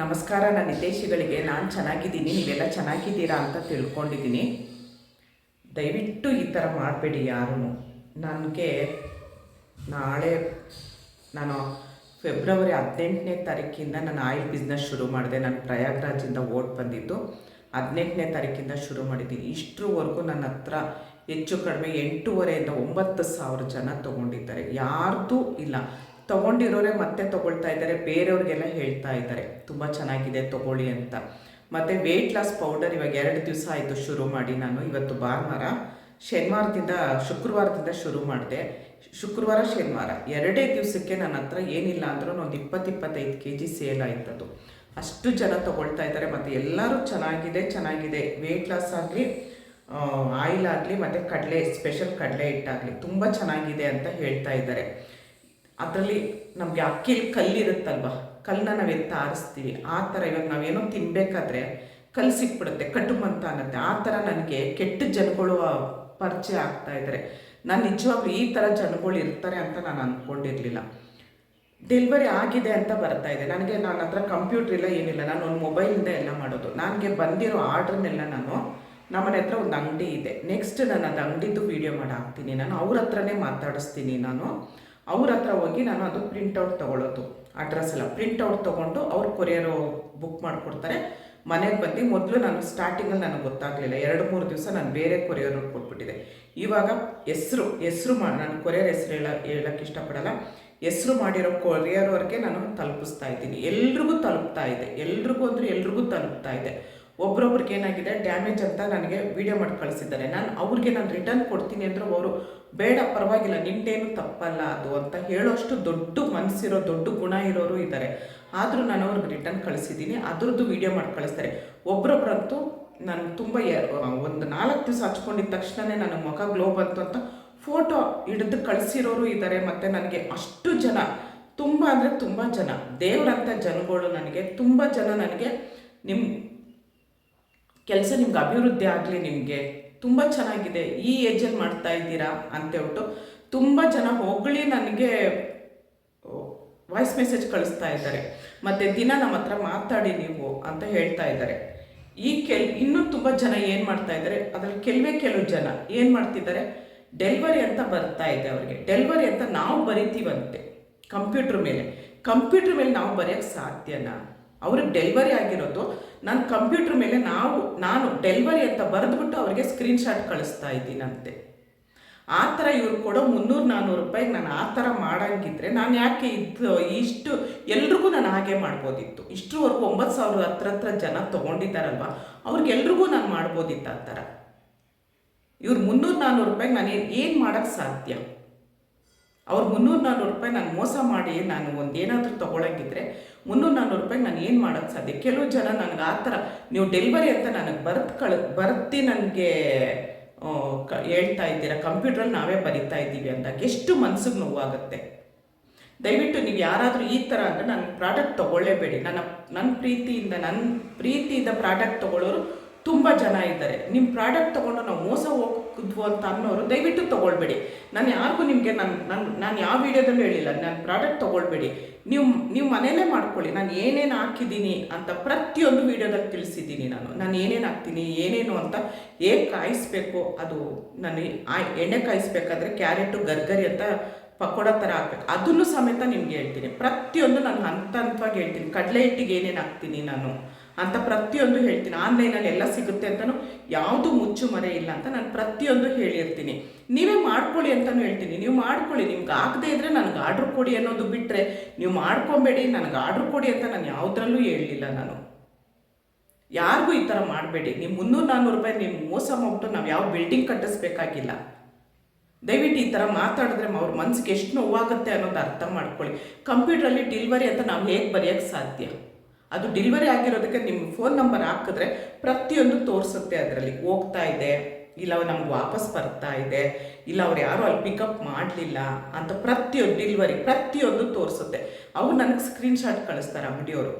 ನಮಸ್ಕಾರ, ನನ್ನ ಹಿತೈಷಿಗಳಿಗೆ ನಾನು ಚೆನ್ನಾಗಿದ್ದೀನಿ, ನೀವೆಲ್ಲ ಚೆನ್ನಾಗಿದ್ದೀರಾ ಅಂತ ತಿಳ್ಕೊಂಡಿದ್ದೀನಿ. ದಯವಿಟ್ಟು ಈ ಥರ ಮಾಡಬೇಡಿ ಯಾರೂ ನನಗೆ ನಾಳೆ, ನಾನು ಫೆಬ್ರವರಿ ಹದಿನೆಂಟನೇ ತಾರೀಕಿಂದ ನಾನು ಆಯಿಲ್ ಬಿಸ್ನೆಸ್ ಶುರು ಮಾಡಿದೆ. ನಾನು ಪ್ರಯಾಗ್ರಾಜಿಂದ ಓಟ್ ಬಂದಿದ್ದು. ಹದಿನೆಂಟನೇ ತಾರೀಕಿಂದ ಶುರು ಮಾಡಿದ್ದೀನಿ. ಇಷ್ಟರವರೆಗೂ ನನ್ನ ಹತ್ರ ಹೆಚ್ಚು ಕಡಿಮೆ ಎಂಟೂವರೆಯಿಂದ ಒಂಬತ್ತು ಸಾವಿರ ಜನ ತೊಗೊಂಡಿದ್ದಾರೆ. ಯಾರ್ದೂ ಇಲ್ಲ. ತೊಗೊಂಡಿರೋರೆ ಮತ್ತೆ ತಗೊಳ್ತಾ ಇದ್ದಾರೆ, ಬೇರೆಯವ್ರಿಗೆಲ್ಲ ಹೇಳ್ತಾ ಇದ್ದಾರೆ. ತುಂಬ ಚೆನ್ನಾಗಿದೆ, ತಗೊಳ್ಳಿ ಅಂತ. ಮತ್ತೆ ವೆಯ್ಟ್ ಲಾಸ್ ಪೌಡರ್ ಇವಾಗ ಎರಡು ದಿವಸ ಆಯಿತು ಶುರು ಮಾಡಿ ನಾನು. ಇವತ್ತು ಭಾನುವಾರ, ಶನಿವಾರದಿಂದ, ಶುಕ್ರವಾರದಿಂದ ಶುರು ಮಾಡಿದೆ. ಶುಕ್ರವಾರ, ಶನಿವಾರ. ಎರಡೇ ದಿವಸಕ್ಕೆ ನನ್ನ ಹತ್ರ ಏನಿಲ್ಲ ಅಂದ್ರೂ ಒಂದು ಇಪ್ಪತ್ತು, ಇಪ್ಪತ್ತೈದು ಕೆ ಜಿ ಸೇಲ್ ಆಯ್ತದು ಅಷ್ಟು ಜನ ತಗೊಳ್ತಾ ಇದ್ದಾರೆ, ಮತ್ತು ಎಲ್ಲರೂ ಚೆನ್ನಾಗಿದೆ ಚೆನ್ನಾಗಿದೆ. ವೆಯ್ಟ್ ಲಾಸ್ ಆಗಲಿ ಆಯಿಲ್ ಆಗಲಿ, ಮತ್ತು ಕಡಲೆ ಸ್ಪೆಷಲ್ ಕಡಲೆ ಹಿಟ್ಟಾಗಲಿ, ತುಂಬ ಚೆನ್ನಾಗಿದೆ ಅಂತ ಹೇಳ್ತಾ ಇದ್ದಾರೆ. ಅದರಲ್ಲಿ ನಮಗೆ ಅಕ್ಕಿಲಿ ಕಲ್ಲಿರುತ್ತಲ್ವ? ಕಲ್ಲನ್ನ ನಾವು ಎತ್ತ ಆರಿಸ್ತೀವಿ. ಆ ಥರ ಇವಾಗ ನಾವೇನೋ ತಿನ್ನಬೇಕಾದ್ರೆ ಕಲ್ಲು ಸಿಕ್ಬಿಡುತ್ತೆ ಕಟ್ಟುಮಂತ ಅನ್ನತ್ತೆ. ಆ ಥರ ನನಗೆ ಕೆಟ್ಟ ಜನಗಳು ಪರಿಚಯ ಆಗ್ತಾ ಇದ್ದಾರೆ ನಾನು ನಿಜವಾಗ್ಲೂ ಈ ಥರ ಜನಗಳು ಇರ್ತಾರೆ ಅಂತ ನಾನು ಅಂದ್ಕೊಂಡಿರಲಿಲ್ಲ ಡೆಲಿವರಿ ಆಗಿದೆ ಅಂತ ಬರ್ತಾ ಇದೆ. ನನಗೆ ನನ್ನ ಹತ್ರ ಕಂಪ್ಯೂಟರ್ ಇಲ್ಲ, ಏನಿಲ್ಲ. ನಾನು ಒಂದು ಮೊಬೈಲಿಂದ ಎಲ್ಲ ಮಾಡೋದು. ನನಗೆ ಬಂದಿರೋ ಆರ್ಡ್ರನ್ನೆಲ್ಲ ನಾನು ನಮ್ಮನೆ ಹತ್ರ ಒಂದು ಅಂಗಡಿ ಇದೆ. ನೆಕ್ಸ್ಟ್ ನಾನು ಅದು ಅಂಗಡಿದು ವೀಡಿಯೋ ಮಾಡಿ ಹಾಕ್ತೀನಿ. ನಾನು ಅವ್ರ ಹತ್ರನೇ ಮಾತಾಡಿಸ್ತೀನಿ ನಾನು. ಅವ್ರ ಹತ್ರ ಹೋಗಿ ನಾನು ಅದು ಪ್ರಿಂಟೌಟ್ ತೊಗೊಳ್ಳೋದು ಅಡ್ರೆಸ್ ಎಲ್ಲ ಪ್ರಿಂಟೌಟ್ ತೊಗೊಂಡು ಅವ್ರು ಕೊರಿಯರು ಬುಕ್ ಮಾಡಿಕೊಡ್ತಾರೆ. ಮನೆಗೆ ಬಂದು ಮೊದಲು ನಾನು ಸ್ಟಾರ್ಟಿಂಗಲ್ಲಿ ನನಗೆ ಗೊತ್ತಾಗಲಿಲ್ಲ. ಎರಡು, ಮೂರು ದಿವಸ ನಾನು ಬೇರೆ ಕೊರಿಯರ್ಗೆ ಕೊಟ್ಬಿಟ್ಟಿದೆ. ಇವಾಗ ಹೆಸರು ಹೆಸರು ಮಾಡಿ ನಾನು ಕೊರಿಯರ್ ಹೆಸರು ಹೇಳ ಹೇಳಕ್ಕೆ ಇಷ್ಟಪಡಲ್ಲ. ಹೆಸರು ಮಾಡಿರೋ ಕೊರಿಯರ್ವರೆಗೆ ನಾನು ತಲುಪಿಸ್ತಾ ಇದ್ದೀನಿ. ಎಲ್ರಿಗೂ ತಲುಪ್ತಾ ಇದೆ. ಎಲ್ರಿಗೂ ಅಂದರೆ ಎಲ್ರಿಗೂ ತಲುಪ್ತಾ ಇದೆ. ಒಬ್ರೊಬ್ರಿಗೆ ಏನಾಗಿದೆ ಡ್ಯಾಮೇಜ್ ಅಂತ ನನಗೆ ವಿಡಿಯೋ ಮಾಡಿ ಕಳಿಸಿದ್ದಾರೆ. ನಾನು ಅವ್ರಿಗೆ ನಾನು ರಿಟರ್ನ್ ಕೊಡ್ತೀನಿ ಅಂದ್ರೆ ಅವರು, ಬೇಡ, ಪರವಾಗಿಲ್ಲ, ನಿಂದೇನು ತಪ್ಪಲ್ಲ ಅದು ಅಂತ ಹೇಳೋಷ್ಟು ದೊಡ್ಡ ಮನಸ್ಸಿರೋ ದೊಡ್ಡ ಗುಣ ಇರೋರು ಇದ್ದಾರೆ. ಆದರೂ ನಾನು ಅವ್ರಿಗೆ ರಿಟರ್ನ್ ಕಳಿಸಿದ್ದೀನಿ, ಅದ್ರದ್ದು ವಿಡಿಯೋ ಮಾಡಿ ಕಳಿಸ್ತಾರೆ. ಒಬ್ರೊಬ್ರಂತೂ ನಾನು ತುಂಬ ಒಂದು ನಾಲ್ಕು ದಿವಸ ಹಚ್ಕೊಂಡಿದ್ದ ತಕ್ಷಣವೇ ನನ್ನ ಮುಖ ಗ್ಲೋ ಬಂತು ಅಂತ ಫೋಟೋ ಹಿಡಿದು ಕಳಿಸಿರೋರು ಇದ್ದಾರೆ. ಮತ್ತು ನನಗೆ ಅಷ್ಟು ಜನ, ತುಂಬ ಅಂದರೆ ತುಂಬ ಜನ ದೇವರಂಥ ಜನಗಳು ನನಗೆ, ತುಂಬ ಜನ ನನಗೆ ನಿಮ್ಮ ಕೆಲಸ ನಿಮ್ಗೆ ಅಭಿವೃದ್ಧಿ ಆಗಲಿ ನಿಮಗೆ, ತುಂಬ ಚೆನ್ನಾಗಿದೆ, ಈ ಏಜಲ್ಲಿ ಮಾಡ್ತಾ ಇದ್ದೀರಾ ಅಂತ ಹೇಳ್ಬಿಟ್ಟು ತುಂಬ ಜನ ಹೊಗಳಿ ನನಗೆ ವಾಯ್ಸ್ ಮೆಸೇಜ್ ಕಳಿಸ್ತಾ ಇದ್ದಾರೆ. ಮತ್ತು ದಿನ ನಮ್ಮ ಹತ್ರ ಮಾತಾಡಿ ನೀವು ಅಂತ ಹೇಳ್ತಾ ಇದ್ದಾರೆ. ಈ ಕೆಲ್, ಇನ್ನೂ ತುಂಬ ಜನ ಏನು ಮಾಡ್ತಾ ಇದ್ದಾರೆ, ಅದರಲ್ಲಿ ಕೆಲವೇ ಕೆಲವು ಜನ ಏನು ಮಾಡ್ತಿದ್ದಾರೆ ಡೆಲಿವರಿ ಅಂತ ಬರ್ತಾ ಇದೆ ಅವರಿಗೆ. ಡೆಲಿವರಿ ಅಂತ ನಾವು ಬರಿತೀವಂತೆ, ಕಂಪ್ಯೂಟ್ರ್ ಮೇಲೆ. ಕಂಪ್ಯೂಟ್ರ್ ಮೇಲೆ ನಾವು ಬರೆಯೋಕ್ಕೆ ಸಾಧ್ಯನಾ? ಅವ್ರಿಗೆ ಡೆಲಿವರಿ ಆಗಿರೋದು, ನಾನು ಕಂಪ್ಯೂಟ್ರ್ ಮೇಲೆ ನಾವು, ನಾನು ಡೆಲಿವರಿ ಅಂತ ಬರೆದ್ಬಿಟ್ಟು ಅವರಿಗೆ ಸ್ಕ್ರೀನ್ಶಾಟ್ ಕಳಿಸ್ತಾ ಇದ್ದೀನಂತೆ. ಆ ಥರ ಇವ್ರು ಕೊಡೋ ಮುನ್ನೂರು ನಾನ್ನೂರು ರೂಪಾಯಿಗೆ ನಾನು ಆ ಥರ ಮಾಡಂಗಿದ್ರೆ ನಾನು ಯಾಕೆ ಇದು, ಇಷ್ಟು, ಎಲ್ರಿಗೂ ನಾನು ಹಾಗೆ ಮಾಡ್ಬೋದಿತ್ತು. ಇಷ್ಟರವರೆಗೂ ಒಂಬತ್ತು ಸಾವಿರ ಹತ್ರ ಹತ್ರ ಜನ ತೊಗೊಂಡಿದ್ದಾರಲ್ವ ಅವ್ರಿಗೆಲ್ರಿಗೂ ನಾನು ಮಾಡ್ಬೋದಿತ್ತು ಆ ಥರ. ಇವ್ರು ಮುನ್ನೂರು ನಾನ್ನೂರು ರೂಪಾಯಿಗೆ ನಾನು ಏನು ಮಾಡೋಕ್ಕೆ ಸಾಧ್ಯ? ಅವ್ರು ಮುನ್ನೂರು ನಾನ್ನೂರು ರೂಪಾಯಿ ನಾನು ಮೋಸ ಮಾಡಿ ನಾನು ಒಂದು ಏನಾದರೂ ಮುನ್ನೂರು ನಾನ್ನೂರು ರೂಪಾಯಿ ನಾನು ಏನು ಮಾಡೋಕ್ಕೆ ಸಾಧ್ಯ? ಕೆಲವು ಜನ ನನಗೆ ಆ ಥರ ನೀವು ಡೆಲಿವರಿ ಅಂತ ನನಗೆ ಬರ್ತ್ ಕಳ್ ಬರ್ತಿ ನನಗೆ ಕ ಹೇಳ್ತಾ ಇದ್ದೀರಾ? ಕಂಪ್ಯೂಟ್ರಲ್ಲಿ ನಾವೇ ಬರಿತಾ ಇದ್ದೀವಿ ಅಂದಾಗ ಎಷ್ಟು ಮನಸ್ಸಿಗೆ ನೋವಾಗುತ್ತೆ? ದಯವಿಟ್ಟು ನೀವು ಯಾರಾದರೂ ಈ ಥರ ಅಂದರೆ ನನ್ನ ಪ್ರಾಡಕ್ಟ್ ತೊಗೊಳ್ಳೇಬೇಡಿ. ನನ್ನ ನನ್ನ ಪ್ರೀತಿಯಿಂದ ನನ್ನ ಪ್ರೀತಿಯಿಂದ ಪ್ರಾಡಕ್ಟ್ ತೊಗೊಳ್ಳೋರು ತುಂಬ ಜನ ಇದ್ದಾರೆ. ನಿಮ್ಮ ಪ್ರಾಡಕ್ಟ್ ತೊಗೊಂಡು ನಾವು ಮೋಸ ಹೋಗಿದ್ವು ಅಂತ ಅನ್ನೋರು ದಯವಿಟ್ಟು ತೊಗೊಳ್ಬೇಡಿ. ನಾನು ಯಾರಿಗೂ ನಿಮಗೆ ನಾನು ನಾನು ನಾನು ಯಾವ ವೀಡಿಯೋದಲ್ಲೂ ಹೇಳಿಲ್ಲ. ನಾನು ಪ್ರಾಡಕ್ಟ್ ತೊಗೊಳ್ಬೇಡಿ. ನೀವು ನೀವು ಮನೇಲೇ ಮಾಡ್ಕೊಳ್ಳಿ. ನಾನು ಏನೇನು ಹಾಕಿದ್ದೀನಿ ಅಂತ ಪ್ರತಿಯೊಂದು ವೀಡಿಯೋದಲ್ಲಿ ತಿಳಿಸಿದ್ದೀನಿ ನಾನು. ನಾನು ಏನೇನು ಹಾಕ್ತೀನಿ, ಏನೇನು ಅಂತ ಹೇಗೆ ಕಾಯಿಸ್ಬೇಕು, ಅದು ನಾನು ಎಣ್ಣೆ ಕಾಯಿಸ್ಬೇಕಾದ್ರೆ ಕ್ಯಾರೆಟು, ಗರ್ಗರಿ ಅಂತ ಪಕೋಡ ಥರ ಹಾಕ್ಬೇಕು. ಅದನ್ನು ಸಮೇತ ನಿಮ್ಗೆ ಹೇಳ್ತೀನಿ. ಪ್ರತಿಯೊಂದು ನಾನು ಹಂತ ಹಂತವಾಗಿ ಹೇಳ್ತೀನಿ. ಕಡಲೆ ಹಿಟ್ಟಿಗೆ ಏನೇನು ಹಾಕ್ತೀನಿ ನಾನು. ಅಂತ ಪ್ರತಿಯೊಂದು ಹೇಳ್ತೀನಿ. ಆನ್ಲೈನಲ್ಲಿ ಎಲ್ಲ ಸಿಗುತ್ತೆ ಅಂತಲೂ ಯಾವುದು ಮುಚ್ಚು ಮರೆ ಇಲ್ಲ ಅಂತ ನಾನು ಪ್ರತಿಯೊಂದು ಹೇಳಿರ್ತೀನಿ. ನೀವೇ ಮಾಡ್ಕೊಳ್ಳಿ ಅಂತಲೂ ಹೇಳ್ತೀನಿ. ನೀವು ಮಾಡ್ಕೊಳ್ಳಿ. ನಿಮ್ಗೆ ಆಗದೇ ಇದ್ದರೆ ನನಗೆ ಆರ್ಡ್ರ್ ಕೊಡಿ ಅನ್ನೋದು ಬಿಟ್ಟರೆ ನೀವು ಮಾಡ್ಕೊಬೇಡಿ, ನನಗೆ ಆರ್ಡ್ರ್ ಕೊಡಿ ಅಂತ ನಾನು ಯಾವುದ್ರಲ್ಲೂ ಹೇಳಲಿಲ್ಲ ನಾನು. ಯಾರಿಗೂ ಈ ಥರ ಮಾಡಬೇಡಿ. ನಿಮ್ಮ ಮುನ್ನೂರು ನಾನ್ನೂರು ರೂಪಾಯಿ ನೀವು ಮೋಸ ಮಾಡ್ಬಿಟ್ಟು ನಾವು ಯಾವ ಬಿಲ್ಡಿಂಗ್ ಕಟ್ಟಿಸ್ಬೇಕಾಗಿಲ್ಲ. ದಯವಿಟ್ಟು ಈ ಥರ ಮಾತಾಡಿದ್ರೆ ಅವ್ರ ಮನ್ಸಿಗೆ ಎಷ್ಟು ನೋವಾಗುತ್ತೆ ಅನ್ನೋದು ಅರ್ಥ ಮಾಡ್ಕೊಳ್ಳಿ. ಕಂಪ್ಯೂಟ್ರಲ್ಲಿ ಡಿಲ್ವರಿ ಅಂತ ನಾವು ಹೇಗೆ ಬರೆಯೋಕ್ಕೆ ಸಾಧ್ಯ? ಅದು ಡಿಲಿವರಿ ಆಗಿರೋದಕ್ಕೆ ನಿಮ್ಮ ಫೋನ್ ನಂಬರ್ ಹಾಕಿದ್ರೆ ಪ್ರತಿಯೊಂದು ತೋರಿಸುತ್ತೆ ಅದರಲ್ಲಿ. ಹೋಗ್ತಾ ಇದೆ, ಇಲ್ಲ ನಮ್ಗೆ ವಾಪಸ್ ಬರ್ತಾ ಇದೆ, ಇಲ್ಲ ಅವ್ರು ಯಾರು ಅಲ್ಲಿ ಪಿಕಪ್ ಮಾಡಲಿಲ್ಲ ಅಂತ ಪ್ರತಿಯೊಂದು ಡಿಲಿವರಿ ಪ್ರತಿಯೊಂದು ತೋರಿಸುತ್ತೆ. ಅವ್ರು ನನಗೆ ಸ್ಕ್ರೀನ್ಶಾಟ್ ಕಳಿಸ್ತಾರೆ ಅಂಗಡಿಯವರು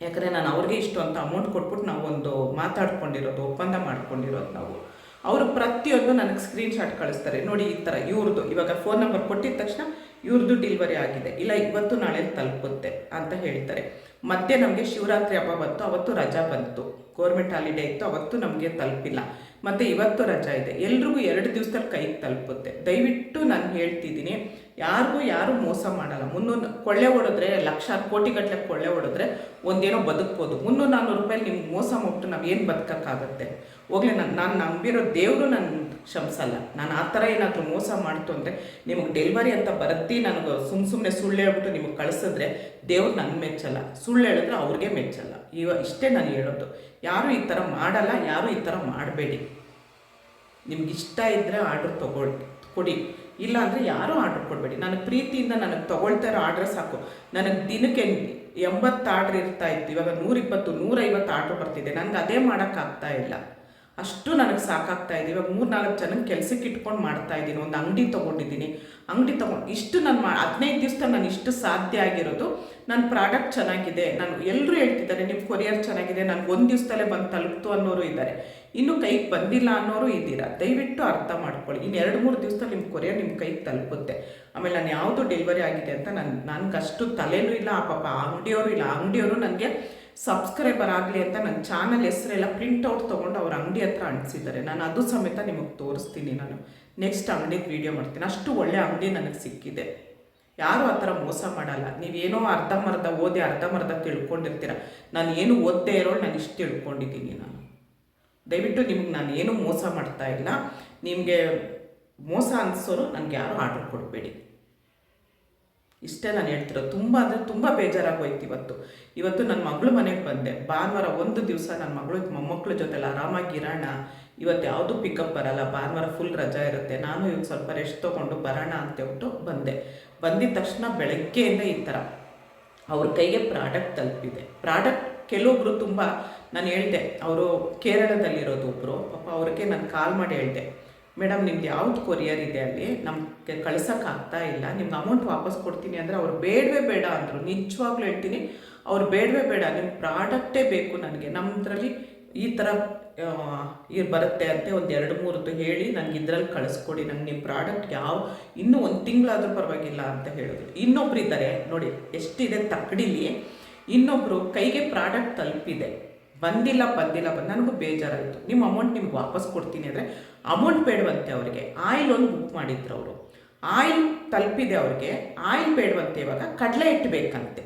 ಯಾಕಂದರೆ ನಾನು ಅವ್ರಿಗೆ ಇಷ್ಟು ಅಂತ ಅಮೌಂಟ್ ಕೊಟ್ಬಿಟ್ಟು ನಾವು ಒಂದು ಮಾತಾಡ್ಕೊಂಡಿರೋದು, ಒಪ್ಪಂದ ಮಾಡ್ಕೊಂಡಿರೋದು ನಾವು. ಅವರು ಪ್ರತಿಯೊಂದು ನನಗೆ ಸ್ಕ್ರೀನ್ಶಾಟ್ ಕಳಿಸ್ತಾರೆ. ನೋಡಿ ಈ ಥರ ಇವ್ರದ್ದು ಇವಾಗ ಫೋನ್ ನಂಬರ್ ಕೊಟ್ಟಿದ ತಕ್ಷಣ ಇವ್ರದ್ದು ಡಿಲಿವರಿ ಆಗಿದೆ. ಇಲ್ಲ, ಇವತ್ತು ನಾಳೆ ತಲುಪುತ್ತೆ ಅಂತ ಹೇಳ್ತಾರೆ. ಮತ್ತೆ ನಮಗೆ ಶಿವರಾತ್ರಿ ಹಬ್ಬ ಬಂತು, ಅವತ್ತು ರಜಾ ಬಂತು. ಗೌರ್ಮೆಂಟ್ ಹಾಲಿಡೇ ಇತ್ತು, ಅವತ್ತು ನಮಗೆ ತಲುಪಿಲ್ಲ. ಮತ್ತು ಇವತ್ತು ರಜಾ ಇದೆ. ಎಲ್ರಿಗೂ ಎರಡು ದಿವಸದಲ್ಲಿ ಕೈಗೆ ತಲುಪುತ್ತೆ. ದಯವಿಟ್ಟು ನಾನು ಹೇಳ್ತಿದ್ದೀನಿ ಯಾರಿಗೂ ಯಾರು ಮೋಸ ಮಾಡಲ್ಲ. ಮುನ್ನೂರು ಕೊಳ್ಳೆ ಹೊಡೆದ್ರೆ ಲಕ್ಷಾರು ಕೋಟಿಗಟ್ಟಲೆ ಕೊಳ್ಳೆ ಹೊಡೆದ್ರೆ ಒಂದೇನೋ ಬದುಕ್ಬೋದು. ಮುನ್ನೂರು ನಾನ್ನೂರು ರೂಪಾಯಿ ನಿಮ್ಗೆ ಮೋಸ ಮುಟ್ಟು ನಾವು ಏನು ಬದುಕೋಕ್ಕಾಗತ್ತೆ? ಹೋಗ್ಲಿ, ನಾನು ನಾನು ನಂಬಿರೋ ದೇವರು ನನ್ನ ಕ್ಷಮಿಸಲ್ಲ ನಾನು ಆ ಥರ ಏನಾದರೂ ಮೋಸ ಮಾಡ್ತು ಅಂದರೆ ನಿಮಗೆ ಡೆಲಿವರಿ ಅಂತ ಬರತ್ತಿ ನನಗೆ ಸುಮ್ಮ ಸುಮ್ಮನೆ ಸುಳ್ಳು ಹೇಳ್ಬಿಟ್ಟು ನಿಮಗೆ ಕಳಿಸಿದ್ರೆ ದೇವ್ರು ನನ್ನ ಮೆಚ್ಚಲ್ಲ. ಸುಳ್ಳು ಹೇಳಿದ್ರೆ ಅವ್ರಿಗೆ ಮೆಚ್ಚಲ್ಲ. ಇವ ಇಷ್ಟೇ ನಾನು ಹೇಳೋದು. ಯಾರು ಈ ಥರ ಮಾಡಲ್ಲ, ಯಾರು ಈ ಥರ ಮಾಡಬೇಡಿ. ನಿಮ್ಗೆ ಇಷ್ಟ ಇದ್ದರೆ ಆರ್ಡ್ರ್ ತಗೊಳ್ಳಿ ಕೊಡಿ. ಇಲ್ಲ ಅಂದರೆ ಯಾರೂ ಆರ್ಡ್ರ್ ಕೊಡಬೇಡಿ. ನನ್ನ ಪ್ರೀತಿಯಿಂದ ನನಗೆ ತೊಗೊಳ್ತಾ ಇರೋ ಆರ್ಡ್ರ್ ಸಾಕು. ನನಗೆ ದಿನಕ್ಕೆ ಎಂಬತ್ತು ಆರ್ಡ್ರ್ ಇರ್ತಾ ಇತ್ತು. ಇವಾಗ ನೂರಿಪ್ಪತ್ತು, ನೂರೈವತ್ತು ಆರ್ಡ್ರ್ ಬರ್ತಿದೆ. ನನಗೆ ಅದೇ ಮಾಡೋಕ್ಕಾಗ್ತಾ ಇಲ್ಲ. ಅಷ್ಟು ನನಗೆ ಸಾಕಾಗ್ತಾ ಇದೆ. ಇವಾಗ ಮೂರು ನಾಲ್ಕು ಜನಕ್ಕೆ ಕೆಲಸಕ್ಕೆ ಇಟ್ಕೊಂಡು ಮಾಡ್ತಾ ಇದ್ದೀನಿ. ಒಂದು ಅಂಗಡಿ ತೊಗೊಂಡಿದ್ದೀನಿ. ಅಂಗಡಿ ತೊಗೊಂಡು ಇಷ್ಟು ನಾನು ಮಾ ಹದಿನೈದು ದಿವಸ ನಾನು ಇಷ್ಟು ಸಾಧ್ಯ ಆಗಿರೋದು ನನ್ನ ಪ್ರಾಡಕ್ಟ್ ಚೆನ್ನಾಗಿದೆ. ನಾನು ಎಲ್ಲರೂ ಹೇಳ್ತಿದ್ದಾರೆ ನಿಮ್ಮ ಕೊರಿಯರ್ ಚೆನ್ನಾಗಿದೆ. ನನಗೆ ಒಂದು ದಿವಸದಲ್ಲೇ ಬಂದು ತಲುಪ್ತು ಅನ್ನೋರು ಇದ್ದಾರೆ. ಇನ್ನೂ ಕೈಗೆ ಬಂದಿಲ್ಲ ಅನ್ನೋರು ಇದ್ದೀರಾ? ದಯವಿಟ್ಟು ಅರ್ಥ ಮಾಡ್ಕೊಳ್ಳಿ. ಇನ್ನು ಎರಡು ಮೂರು ದಿವಸದಲ್ಲಿ ನಿಮ್ಮ ಕೊರಿಯರ್ ನಿಮ್ಮ ಕೈಗೆ ತಲುಪುತ್ತೆ. ಆಮೇಲೆ ನಾನು ಯಾವುದು ಡೆಲಿವರಿ ಆಗಿದೆ ಅಂತ ನಾನು ನನಗೆ ಅಷ್ಟು ತಲೆನೂ ಇಲ್ಲ ಆ ಪಾಪ ಅಂಗಡಿಯವರು ಇಲ್ಲ. ಅಂಗಡಿಯವರು ನನಗೆ ಸಬ್ಸ್ಕ್ರೈಬರ್ ಆಗಲಿ ಅಂತ ನನ್ನ ಚಾನಲ್ ಹೆಸರೆಲ್ಲ ಪ್ರಿಂಟೌಟ್ ತೊಗೊಂಡು ಅವ್ರ ಅಂಗಡಿ ಹತ್ರ ಅಂಟಿಸಿದ್ದಾರೆ. ನಾನು ಅದು ಸಮೇತ ನಿಮಗೆ ತೋರಿಸ್ತೀನಿ ನಾನು. ನೆಕ್ಸ್ಟ್ ಅಂಗಡಿಗೆ ವೀಡಿಯೋ ಮಾಡ್ತೀನಿ. ಅಷ್ಟು ಒಳ್ಳೆ ಅಂಗಡಿ ನನಗೆ ಸಿಕ್ಕಿದೆ. ಯಾರು ಆ ಥರ ಮೋಸ ಮಾಡಲ್ಲ. ನೀವೇನೋ ಅರ್ಧಂಬರ್ಧ ಓದಿ ಅರ್ಧಂಬರ್ಧ ತಿಳ್ಕೊಂಡಿರ್ತೀರ. ನಾನು ಏನು ಓದ್ದೇ ಇರೋಳು ನಾನು ಇಷ್ಟು ತಿಳ್ಕೊಂಡಿದ್ದೀನಿ ನಾನು. ದಯವಿಟ್ಟು ನಿಮ್ಗೆ ನಾನು ಏನು ಮೋಸ ಮಾಡ್ತಾ ಇಲ್ಲ. ನಿಮಗೆ ಮೋಸ ಅನಿಸೋರು ನನಗೆ ಯಾರು ಆರ್ಡರ್ ಕೊಡಬೇಡಿ. ಇಷ್ಟೇ ನಾನು ಹೇಳ್ತಿರೋದು. ತುಂಬ ಅಂದರೆ ತುಂಬ ಬೇಜಾರಾಗೋಯ್ತು ಇವತ್ತು. ಇವತ್ತು ನನ್ನ ಮಗಳು ಮನೆಗೆ ಬಂದೆ. ಭಾನುವಾರ ಒಂದು ದಿವಸ ನನ್ನ ಮಗಳು ಮೊಮ್ಮಕ್ಕಳ ಜೊತೆಲ್ಲ ಆರಾಮಾಗಿ ಇರೋಣ. ಇವತ್ತು ಯಾವುದು ಪಿಕಪ್ ಬರಲ್ಲ. ಭಾನುವಾರ ಫುಲ್ ರಜಾ ಇರುತ್ತೆ. ನಾನು ಇವತ್ತು ಸ್ವಲ್ಪ ರೆಸ್ಟ್ ತೊಗೊಂಡು ಬರೋಣ ಅಂತ ಹೇಳ್ಬಿಟ್ಟು ಬಂದೆ. ಬಂದಿದ ತಕ್ಷಣ ಬೆಳಗ್ಗೆಯಿಂದ ಈ ಥರ ಅವ್ರ ಕೈಗೆ ಪ್ರಾಡಕ್ಟ್ ತಲುಪಿದೆ. ಪ್ರಾಡಕ್ಟ್ ಕೆಲವೊಬ್ಬರು ತುಂಬ, ನಾನು ಹೇಳಿದೆ, ಅವರು ಕೇರಳದಲ್ಲಿರೋದು ಒಬ್ಬರು ಪಾಪ ಅವ್ರಿಗೆ ನಾನು ಕಾಲ್ ಮಾಡಿ ಹೇಳಿದೆ. ಮೇಡಮ್, ನಿಮ್ದು ಯಾವ್ದು ಕೊರಿಯರ್ ಇದೆ ಅಲ್ಲಿ? ನಮಗೆ ಕಳ್ಸೋಕ್ಕಾಗ್ತಾ ಇಲ್ಲ. ನಿಮ್ಗೆ ಅಮೌಂಟ್ ವಾಪಸ್ ಕೊಡ್ತೀನಿ ಅಂದರೆ ಅವ್ರು ಬೇಡವೇ ಬೇಡ ಅಂದರು. ನಿಜವಾಗ್ಲೂ ಹೇಳ್ತೀನಿ, ಅವ್ರು ಬೇಡವೇ ಬೇಡ. ನಿಮ್ಮ ಪ್ರಾಡಕ್ಟೇ ಬೇಕು ನನಗೆ. ನಮ್ಮದ್ರಲ್ಲಿ ಈ ಥರ ಇರ್ ಬರುತ್ತೆ ಅಂತ ಒಂದು ಎರಡು ಮೂರದ್ದು ಹೇಳಿ ನನಗೆ ಇದ್ರಲ್ಲಿ ಕಳಿಸ್ಕೊಡಿ. ನಂಗೆ ನಿಮ್ಮ ಪ್ರಾಡಕ್ಟ್ ಯಾವ, ಇನ್ನೂ ಒಂದು ತಿಂಗಳಾದರೂ ಪರವಾಗಿಲ್ಲ ಅಂತ ಹೇಳಿದ್ರು. ಇನ್ನೊಬ್ರು ಇದ್ದಾರೆ ನೋಡಿ, ಎಷ್ಟಿದೆ ತಕ್ಕಡಿಲಿ ಇನ್ನೊಬ್ಬರು ಕೈಗೆ ಪ್ರಾಡಕ್ಟ್ ತಲುಪಿದೆ. ಬಂದಿಲ್ಲ ಬಂದಿಲ್ಲ, ಬಂದು, ನನಗೂ ಬೇಜಾರಾಯಿತು. ನಿಮ್ಮ ಅಮೌಂಟ್ ನಿಮ್ಗೆ ವಾಪಸ್ ಕೊಡ್ತೀನಿ ಅಂದರೆ ಅಮೌಂಟ್ ಬೇಡವಂತೆ ಅವರಿಗೆ. ಆಯಿಲ್ ಒಂದು ಬುಕ್ ಮಾಡಿದ್ರು ಅವರು. ಆಯಿಲ್ ತಲುಪಿದೆ ಅವ್ರಿಗೆ. ಆಯಿಲ್ ಬೇಡವಂತೆ ಇವಾಗ ಕಡಲೆ ಇಟ್ಟಬೇಕಂತೆ ಬೇಕಂತೆ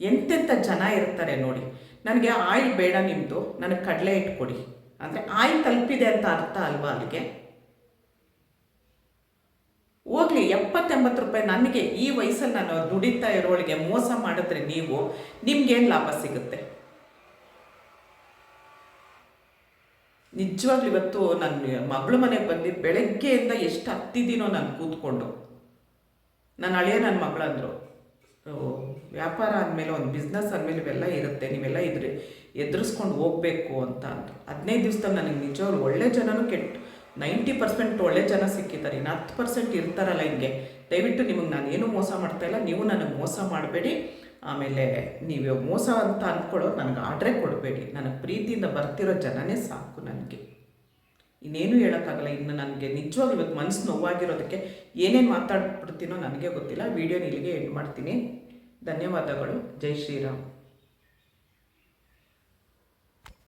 ಎಂತೆಂಥ ಜನ ಇರ್ತಾರೆ ನೋಡಿ. ನನಗೆ ಆಯಿಲ್ ಬೇಡ ನಿಮ್ಮದು ನನಗೆ ಕಡಲೆ ಇಟ್ಕೊಡಿ. ಕೊಡಿ ಅಂದರೆ ಆಯಿಲ್ ತಲುಪಿದೆ ಅಂತ ಅರ್ಥ ಅಲ್ವಾ ಅಲ್ಲಿಗೆ? ಹೋಗ್ಲಿ, ಎಪ್ಪತ್ತೆಂಬತ್ತು ರೂಪಾಯಿ ನನಗೆ ಈ ವಯಸ್ಸಲ್ಲಿ ನಾನು ದುಡಿತಾ ಇರೋಳಿಗೆ ಮೋಸ ಮಾಡಿದ್ರೆ ನೀವು, ನಿಮ್ಗೇನು ಲಾಭ ಸಿಗುತ್ತೆ? ನಿಜವಾಗ್ಲೂ ಇವತ್ತು ನನ್ನ ಮಗಳ ಮನೆಗೆ ಬಂದು ಬೆಳಗ್ಗೆಯಿಂದ ಎಷ್ಟು ಹತ್ತಿದ್ದೀನೋ ನಾನು ಕೂತ್ಕೊಂಡು. ನನ್ನ ಹಳೆಯ ನನ್ನ ಮಗಳಂದರು ವ್ಯಾಪಾರ ಅಂದಮೇಲೆ ಒಂದು ಬಿಸ್ನೆಸ್ ಅಂದಮೇಲೆ ಇವೆಲ್ಲ ಇರುತ್ತೆ, ನೀವೆಲ್ಲ ಇದ್ರೆ ಎದುರಿಸ್ಕೊಂಡು ಹೋಗಬೇಕು ಅಂತ ಅಂದರು. ಹದಿನೈದು ದಿವಸದಲ್ಲಿ ನನಗೆ ನಿಜವಾಗ್ಲು ಒಳ್ಳೆ ಜನನೂ ಕೆಟ್ಟ. ನೈಂಟಿ ಪರ್ಸೆಂಟ್ ಒಳ್ಳೆ ಜನ ಸಿಕ್ಕಿದ್ದಾರೆ, ಇನ್ನು ಹತ್ತು ಪರ್ಸೆಂಟ್ ಇರ್ತಾರಲ್ಲ ಹಿಂಗೆ. ದಯವಿಟ್ಟು ನಿಮಗೆ ನಾನು ಏನು ಮೋಸ ಮಾಡ್ತಾ ಇಲ್ಲ, ನೀವು ನನಗೆ ಮೋಸ ಮಾಡಬೇಡಿ. ಆಮೇಲೆ ನೀವು ಮೋಸ ಅಂತ ಅಂದ್ಕೊಳ್ಳೋದು ನನಗೆ ಆರ್ಡ್ರೇ ಕೊಡಬೇಡಿ. ನನಗೆ ಪ್ರೀತಿಯಿಂದ ಬರ್ತಿರೋ ಜನನೇ ಸಾಕು ನನಗೆ. ಇನ್ನೇನು ಹೇಳೋಕ್ಕಾಗಲ್ಲ. ಇನ್ನು ನನಗೆ ನಿಜವಾಗಿ ಇವತ್ತು ಮನಸ್ಸು ನೋವಾಗಿರೋದಕ್ಕೆ ಏನೇನು ಮಾತಾಡ್ಬಿಡ್ತೀನೋ ನನಗೆ ಗೊತ್ತಿಲ್ಲ. ವೀಡಿಯೋನ ಇಲ್ಲಿಗೆ ಎಂಡ್ ಮಾಡ್ತೀನಿ. ಧನ್ಯವಾದಗಳು. ಜೈ ಶ್ರೀರಾಮ್.